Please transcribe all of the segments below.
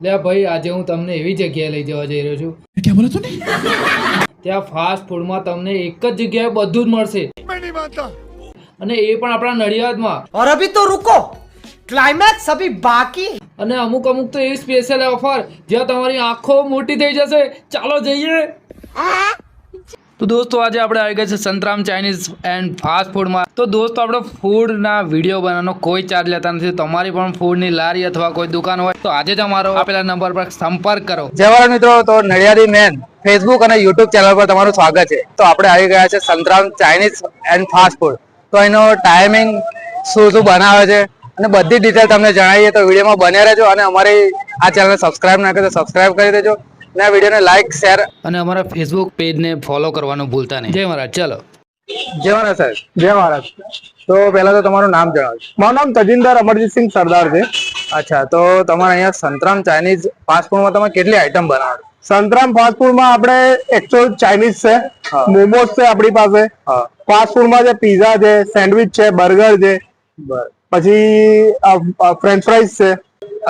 લે ભાઈ આજે હું તમને એવી જગ્યાએ લઈ જવા જઈ રહ્યો છું. ક્યાં બોલો તું ત્યાં ફાસ્ટ ફૂડમાં તમને એક જ જગ્યાએ બધું જ મળશે. અને એ પણ આપણા નડિયાદમાં. ઓર અભી તો રુકો. ક્લાઇમેક્સ અભી બાકી. અને અમુક અમુક તો એવી સ્પેશિયલ ઓફર જ્યાં તમારી આંખો મોટી થઈ જશે. ચાલો જઈએ. તો દોસ્તો આજે આપણે આવી ગયા છે સંતરામ ચાઇનીઝ એન્ડ ફાસ્ટ ફૂડમાં. તો દોસ્તો આપણે ફૂડના વીડિયો બનાવવાનો કોઈ ચાર્જ લેતા નથી. તમારી પણ ફૂડની લારી અથવા કોઈ દુકાન હોય તો આજે જ અમારો આપેલા નંબર પર સંપર્ક કરો. જય મિત્રો, તો નડિયાદી મેન ફેસબુક અને યુટ્યુબ ચેનલ પર તમારું સ્વાગત છે. તો આપણે આવી ગયા છે Santram Chinese and fast food. તો એનો ટાઈમિંગ શું શું બનાવે છે અને બધી ડિટેલ તમને જણાવીએ. તો વિડીયોમાં બને રહેજો અને અમારી આ ચેનલને સબસ્ક્રાઇબ ના કરે તો સબસ્ક્રાઇબ કરી દેજો. અને આ વિડીયોને લાઈક શેર અને અમારા ફેસબુક પેજને ફોલો કરવાનું ભૂલતા નહીં. જય મહારાજ ચાલો. જય મારા સાહેબ જય મહારાજ. તો પહેલા તો તમારું નામ જણાવજો મારું નામ તજિંદર અમરજીતસિંહ સરદાર છે. અચ્છા તો તમારે અહીંયા સંતરામ ચાઇનીઝ ફાસ્ટફૂડમાં તમે કેટલી આઈટમ બનાવો છો? સંતરામ ફાસ્ટફૂડમાં આપણે એકચ્યુઅલ ચાઇનીઝ છે મોમોઝ મોમોસ છે આપણી પાસે. ફાસ્ટફૂડમાં ફાસ્ટ છે પીઝા છે સેન્ડવિચ છે બર્ગર છે. પછી ફ્રેન્ચ ફ્રાઈઝ છે.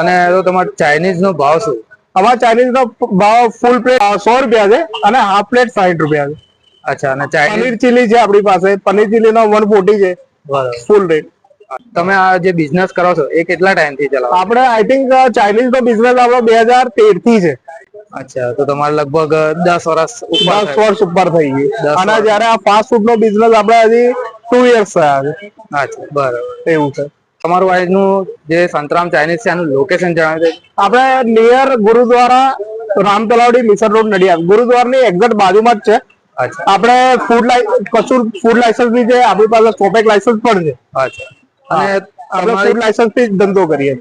અને તો તમારે ચાઇનીઝ નો ભાવ શું? અમારા ચાઇનીઝ નો ભાવ ફૂલ પ્લેટ સો રૂપિયા છે અને હાફ પ્લેટ સાઠ રૂપિયા છે. અચ્છા અને પનીર ચીલી છે આપણી પાસે. પનીર ચીલી નો વન ફોર્ટી છે. ફૂલ રેટ તમે આ જે બિઝનેસ કરો છો એ કેટલા ટાઈમથી ચલાવો આપણે આઈ થિંક ચાઇનીઝ નો બિઝનેસ આપણો બે હજાર તેરથી છે. અચ્છા તો તમારે લગભગ દસ વર્ષ દસ વર્ષ ઉપર થઈ ગઈ અને જયારે આ ફાસ્ટ ફૂડ નો બિઝનેસ આપણે હજી ટુ યર્સ થયા છે. અચ્છા બરાબર. એવું છે. તમારું આજનું જે સંતરામ ચાઇનીઝ છે એનું લોકેશન જણાવી દે. આપણે નિયર ગુરુદ્વારા રામ તલાવડી મિસર રોડ નડિયાદ. ગુરુદ્વારની એક્ઝેક્ટ બાજુમાં જ છે. આપણે ફૂડ કશું ફૂડ લાયસન્સ બી છે આપણી પાસે સ્ટોપેક લાયસન્સ પણ છે. અને આપણે ફૂડ લાયસન્સથી ધંધો કરીએ.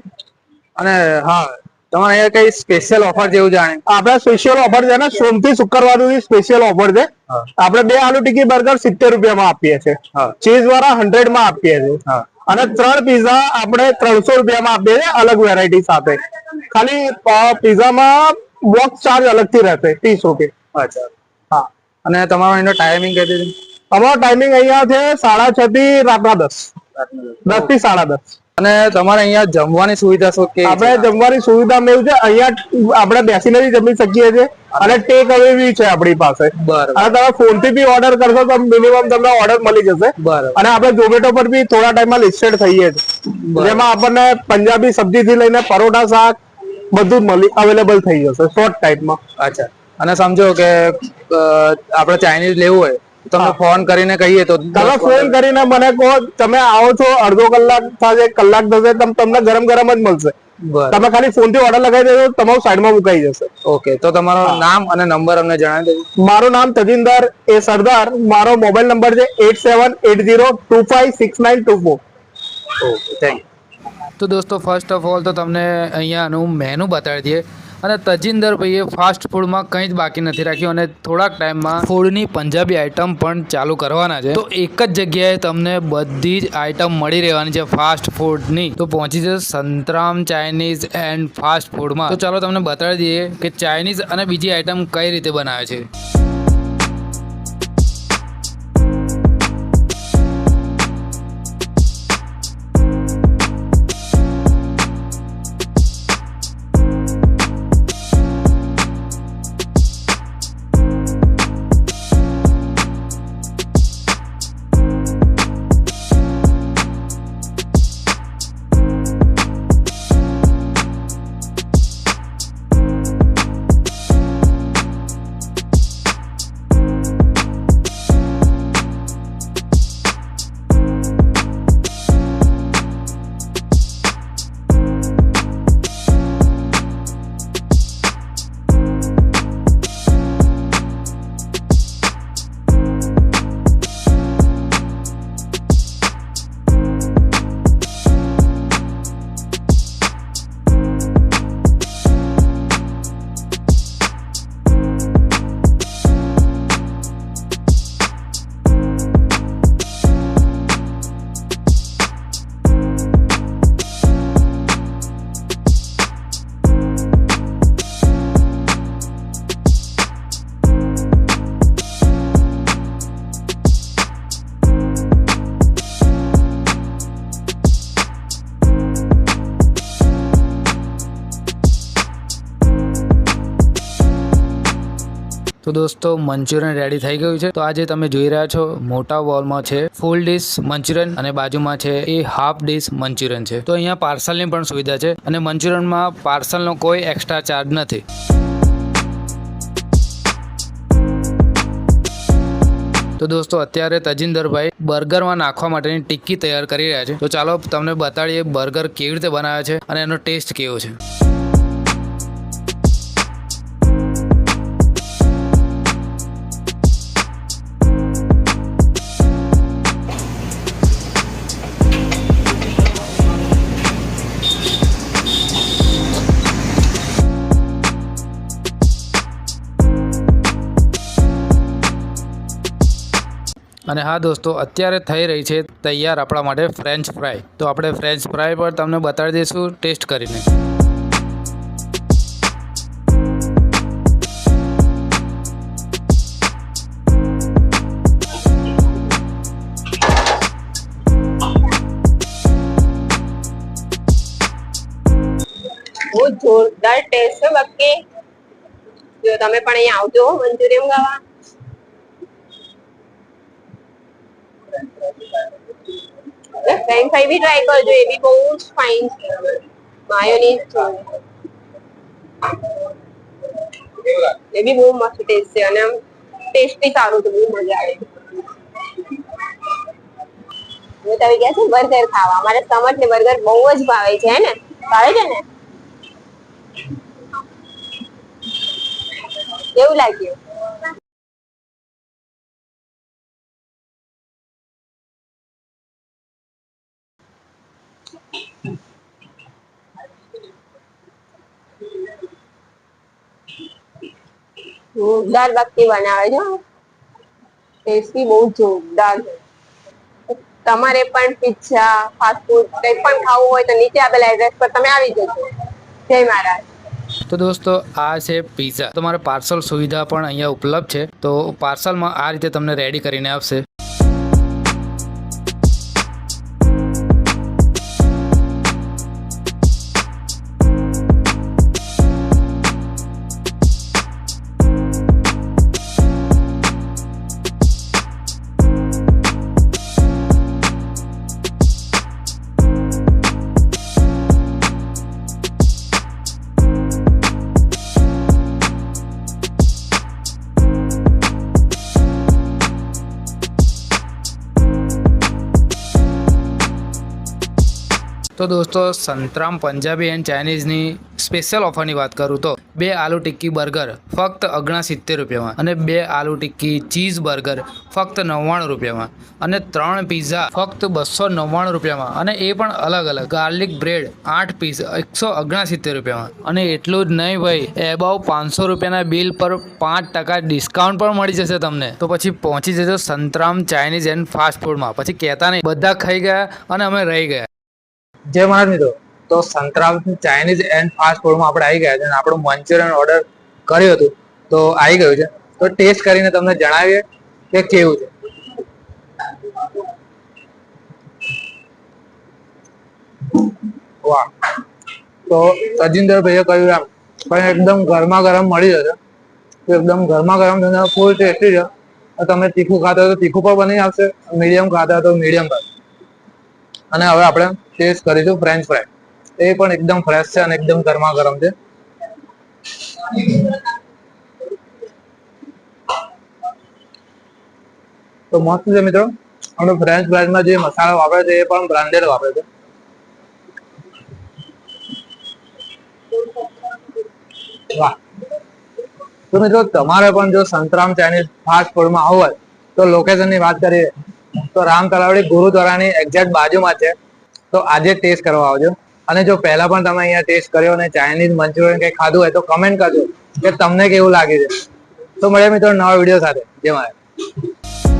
અને હા તમારે અહીંયા કઈ સ્પેશિયલ ઓફર જેવું જાણે? આપણે સ્પેશિયલ ઓફર છે ને સોમથી શુક્રવાર સુધી સ્પેશિયલ ઓફર છે. આપણે બે આલુ ટિકી બર્ગર સિત્તેર રૂપિયામાં આપીએ છીએ. ચીઝ વાળા હંડ્રેડમાં આપીએ છીએ. અને ત્રણ પીઝા આપણે ત્રણસો રૂપિયામાં આપીએ છીએ અલગ વેરાયટી સાથે. ખાલી પીઝામાં બોક્સ ચાર્જ અલગથી રહેશે ત્રીસ રૂપિયા. અચ્છા. હા. અને તમારો એનો ટાઈમિંગ કહી દીધું અમારો ટાઈમિંગ અહીંયા છે સાડા છ થી રાતના દસ. દસ. થી સાડા દસ. અને તમારે અહીંયા જમવાની સુવિધા શું કે આપણે જમવાની સુવિધા એવું છે. અહીંયા આપણે બેસીને બી જમી શકીએ છીએ. અને ટેક અવે બી છે આપણી પાસે. અને તમે ફોનથી બી ઓર્ડર કરશો તો મિનિમમ તમને ઓર્ડર મળી જશે. અને આપણે ઝોમેટો પર બી થોડા ટાઈમમાં લિસ્ટેડ થઈએ છીએ જેમાં આપણને પંજાબી સબ્જી થી લઈને પરોઠા શાક બધું મળી અવેલેબલ થઈ જશે શોર્ટ ટાઈમમાં અચ્છા. અને સમજો કે આપણે ચાઇનીઝ લેવું હોય તો તમે ફોન કરીને કહીએ તો તમે ફોન કરીને મને કહો તમે આવો છો અડધો કલાક થશે કલાક થશે તમને ગરમ ગરમ જ મળશે. તમે ખાલી ફોનથી ઓર્ડર લગાવી દેજો તમારું સાઈડમાં મુકાઈ જશે. ઓકે તો તમારો નામ અને નંબર અમને જણાવી દેજો. મારું નામ તજિંદર એ સરદાર મારો મોબાઈલ નંબર છે eight seven eight zero two five six nine two four okay thank you તો દોસ્તો ફર્સ્ટ ઓફ ઓલ તો તમને અહીંયાનું મેનુ બતાવી દઈએ. અને તજિંદર ભાઈએ ફાસ્ટ ફૂડમાં કંઈ જ બાકી નથી રાખ્યું અને થોડાક ટાઈમમાં ફૂડની પંજાબી આઇટમ પણ ચાલુ કરવાના છે. તો એક જ જગ્યાએ તમને બધી જ આઇટમ મળી રહેવાની છે ફાસ્ટ ફૂડની. તો પહોંચી જશે સંતરામ ચાઇનીઝ એન્ડ ફાસ્ટ ફૂડમાં. તો ચાલો તમને બતાવી દઈએ કે ચાઇનીઝ અને બીજી આઇટમ કઈ રીતે બનાવે છે. તો દોસ્તો, મંચુરિયન રેડી થઈ ગયું છે. તો આજે તમે જોઈ રહ્યા છો, મોટા બોલમાં છે ફૂલ ડીશ મંચુરિયન અને બાજુમાં છે એ હાફ ડીશ મંચુરિયન છે. તો અહીંયા પાર્સલની પણ સુવિધા છે અને મંચુરિયનમાં પાર્સલનો કોઈ એક્સ્ટ્રા ચાર્જ નથી. તો દોસ્તો, અત્યારે તજિંદરભાઈ બર્ગરમાં નાખવા માટેની ટિક્કી તૈયાર કરી રહ્યા છે. તો ચાલો, તમને બતાડીએ બર્ગર કેવી રીતે બનાવે છે અને એનો ટેસ્ટ કેવો છે. અને હા દોસ્તો, અત્યારે થઈ રહી છે તૈયાર આપણા માટે ફ્રેન્ચ ફ્રાય તો આપણે ફ્રેન્ચ ફ્રાય પર તમને બતાવી દઈશું ટેસ્ટ કરીને. બહુ જોરદાર ટેસ્ટ છે બાકી. જો તમે પણ અહીંયા આવજો મંચુરિયન ખાવા. ફ્રેન્ચ ફ્રાઈ બી ટ્રાય કરજો એ બી બહુ જ ફાઇન છે. માયોનીઝ એ બી બહુ મસ્ત ટેસ્ટ છે અને ટેસ્ટ બી સારું છે બહુ મજા આવે. હું તમે ગયા છે? બર્ગર ખાવા. અમારે સમજ ને બર્ગર બહુ જ ભાવે છે હે ને? ભાવે છે ને? કેવું લાગ્યું. જોરદાર ભક્તિ બનાવે છે ટેસ્ટી બહુ જોરદાર તમારે પણ પિઝા ફાસ્ટ ફૂડ કંઈ પણ ખાવું હોય તો નીચે આપેલા એડ્રેસ પર તમે આવી જજો. જય મહારાજ. તો દોસ્તો, આ છે પીઝા તમારે પાર્સલ સુવિધા પણ અહીંયા ઉપલબ્ધ છે. તો પાર્સલમાં આ રીતે તમને રેડી કરીને આપશે. તો દોસ્તો, સંતરામ પંજાબી એન્ડ ચાઇનીઝની સ્પેશિયલ ઓફરની વાત કરું તો, બે આલુ ટિક્કી બર્ગર, ફક્ત અગણા સિત્તેર રૂપિયામાં. અને બે આલુ ટિક્કી ચીઝ બર્ગર, ફક્ત નવ્વાણું રૂપિયામાં. અને ત્રણ પીઝા ફક્ત બસો નવ્વાણું રૂપિયામાં. અને એ પણ અલગ અલગ. ગાર્લિક બ્રેડ આઠ પીસ એકસો અગણા સિત્તેર રૂપિયામાં. અને એટલું જ નહીં ભાઈ એબાવ પાંચસો રૂપિયાના બિલ પર પાંચ ટકા ડિસ્કાઉન્ટ પણ મળી જશે તમને. તો પછી પહોંચી જજો સંતરામ ચાઇનીઝ એન્ડ ફાસ્ટ ફૂડમાં પછી કહેતા નહીં, બધા ખાઈ ગયા અને અમે રહી ગયા. જય મારા મિત્રો. તો સંતરામ ચાઇનીઝ એન્ડ ફાસ્ટ ફૂડમાં આપણે આવી ગયા છે અને આપણું મંચુરિયન ઓર્ડર કર્યું હતું. તો આવી ગયું છે. તો ટેસ્ટ કરીને તમને જણાવીએ કે કેવું છે. વાહ. તો તજિંદર ભાઈએ કહ્યું એમ પણ એકદમ ગરમા ગરમ મળી જશે. એકદમ ગરમા ગરમ તમને ફૂલ ટેસ્ટી છે. તમે તીખું ખાતા તો તીખું પણ બની આવશે મીડિયમ ખાતા તો મીડિયમ અને હવે આપણે ટેસ્ટ કરીશું ફ્રેન્ચ ફ્રાય એ પણ એકદમ ફ્રેશ છે અને એકદમ ગરમા ગરમ છે. તો મસ્ત છે મિત્રો. આપણે ફ્રેન્ચ ફ્રાઈઝમાં જે મસાલા વાપરે છે એ પણ બ્રાન્ડેડ વાપરે છે. વાહ. તો મિત્રો તમારે પણ જો સંતરામ ચાઇનીઝ ફાસ્ટ ફૂડમાં આવવું હોય તો લોકેશનની વાત કરીએ. તો રામ તલાવડી ગુરુદ્વારાની એક્ઝેક્ટ બાજુમાં છે. તો આજે ટેસ્ટ કરવા આવજો. અને જો પહેલા પણ તમે અહીંયા ટેસ્ટ કર્યો અને ચાઇનીઝ મંચુરિયન કંઈ ખાધું હોય તો કમેન્ટ કરજો કે તમને કેવું લાગે છે. તો મળે મિત્રો નવા વીડિયો સાથે. જય મારે